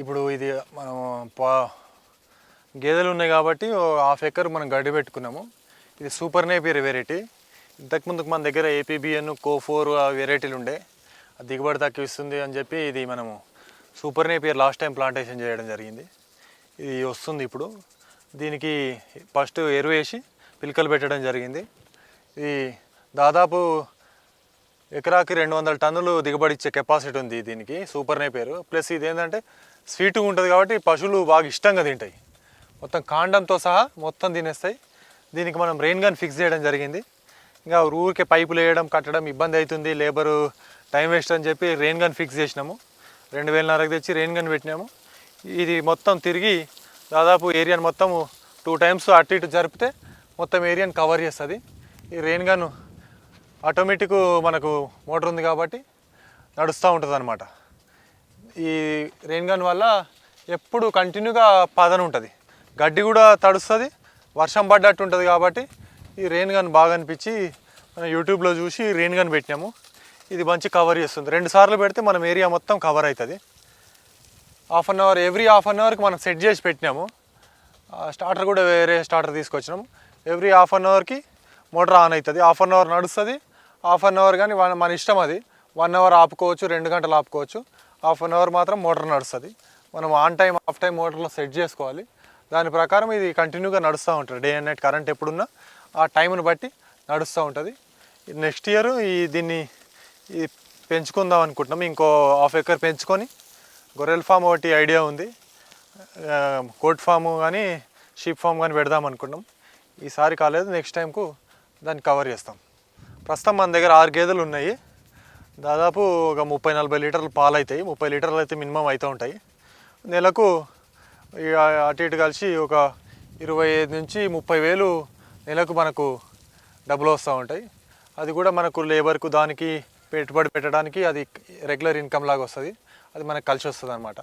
ఇప్పుడు ఇది మనం పా గేదెలు ఉన్నాయి కాబట్టి హాఫ్ ఎకర్ మనం గడ్డి పెట్టుకున్నాము. ఇది సూపర్ నేపియర్ వెరైటీ. ఇంతకుముందుకు మన దగ్గర ఏపీబిఎన్ కో ఫోర్ ఆ వెరైటీలు ఉండే. దిగుబడి తక్కువ ఇస్తుంది అని చెప్పి ఇది మనము super napier last time plantation చేయడం జరిగింది. ఇది వస్తుంది ఇప్పుడు. దీనికి ఫస్ట్ ఎరువు వేసి పిలకలు పెట్టడం జరిగింది. ఇది దాదాపు ఎకరాకి రెండు వందల టన్నులు దిగుబడి ఇచ్చే కెపాసిటీ ఉంది దీనికి. సూపర్నే పేరు. ప్లస్ ఇది ఏంటంటే స్వీటుగా ఉంటుంది కాబట్టి పశువులు బాగా ఇష్టంగా తింటాయి. మొత్తం కాండంతో సహా మొత్తం తినేస్తాయి. దీనికి మనం రెయిన్ గన్ ఫిక్స్ చేయడం జరిగింది. ఇంకా ఊరికే పైపులు వేయడం కట్టడం ఇబ్బంది అవుతుంది. లేబరు టైం వేస్ట్ అని చెప్పి రెయిన్ గన్ ఫిక్స్ చేసినాము. రెండు వేలన్నరకు తెచ్చి రెయిన్ గన్ పెట్టినాము. ఇది మొత్తం తిరిగి దాదాపు ఏరియాను మొత్తం టూ టైమ్స్ అటు ఇటు జరిపితే మొత్తం ఏరియాని కవర్ చేస్తుంది. ఈ రెయిన్ గన్ ఆటోమేటిక్ మనకు మోటార్ ఉంది కాబట్టి నడుస్తూ ఉంటుంది అనమాట ఈ రెయిన్ గన్ వల్ల ఎప్పుడు కంటిన్యూగా పదన ఉంటుంది. గడ్డి కూడా తడుస్తుంది వర్షం పడ్డట్టు ఉంటుంది కాబట్టి ఈ రెయిన్ గన్ బాగా అనిపించి మనం యూట్యూబ్లో చూసి రెయిన్ గన్ పెట్టినాము. ఇది మంచి కవర్ చేస్తుంది. రెండు సార్లు పెడితే మనం ఏరియా మొత్తం కవర్ అవుతుంది half an hour every half an అవర్కి మనం సెట్ చేసి పెట్టినాము. స్టార్టర్ కూడా వేరే స్టార్టర్ తీసుకొచ్చినాము. ఎవ్రీ హాఫ్ అన్ అవర్కి మోటార్ ఆన్ అవుతుంది హాఫ్ అన్ అవర్ నడుస్తుంది హాఫ్ అన్ అవర్ కానీ మన మన ఇష్టం అది. వన్ అవర్ ఆపుకోవచ్చు రెండు గంటలు ఆపుకోవచ్చు. హాఫ్ అన్ అవర్ మాత్రం మోటార్ నడుస్తుంది. మనం ఆన్ టైం ఆఫ్ టైం మోటార్లో సెట్ చేసుకోవాలి. దాని ప్రకారం ఇది కంటిన్యూగా నడుస్తూ ఉంటుంది. డే అండ్ నైట్ కరెంట్ ఎప్పుడున్నా ఆ టైంని బట్టి నడుస్తూ ఉంటుంది. నెక్స్ట్ ఇయర్ ఈ దీన్ని ఈ పెంచుకుందాం అనుకుంటున్నాం. ఇంకో హాఫ్ ఎకర్ పెంచుకొని గొర్రెల ఫామ్ ఒకటి ఐడియా ఉంది. కోట్ ఫామ్ కానీ షీప్ ఫామ్ కానీ పెడదాం అనుకున్నాం ఈసారి కాలేదు నెక్స్ట్ టైంకు దాన్ని కవర్ చేస్తాం. ప్రస్తుతం మన దగ్గర ఆరు గేదెలు ఉన్నాయి. దాదాపు ఒక ముప్పై నలభై లీటర్లు పాలు అవుతాయి ముప్పై లీటర్లు అయితే మినిమం అవుతూ ఉంటాయి. నెలకు ఇక అటు ఇటు కలిసి ఒక ఇరవై ఐదు నుంచి ముప్పై వేలు నెలకు మనకు డబ్బులు వస్తూ ఉంటాయి. అది కూడా మనకు లేబర్కు దానికి పెట్టుబడి పెట్టడానికి అది రెగ్యులర్ ఇన్కమ్ లాగా వస్తుంది. అది మనకు కలిసి వస్తుంది అనమాట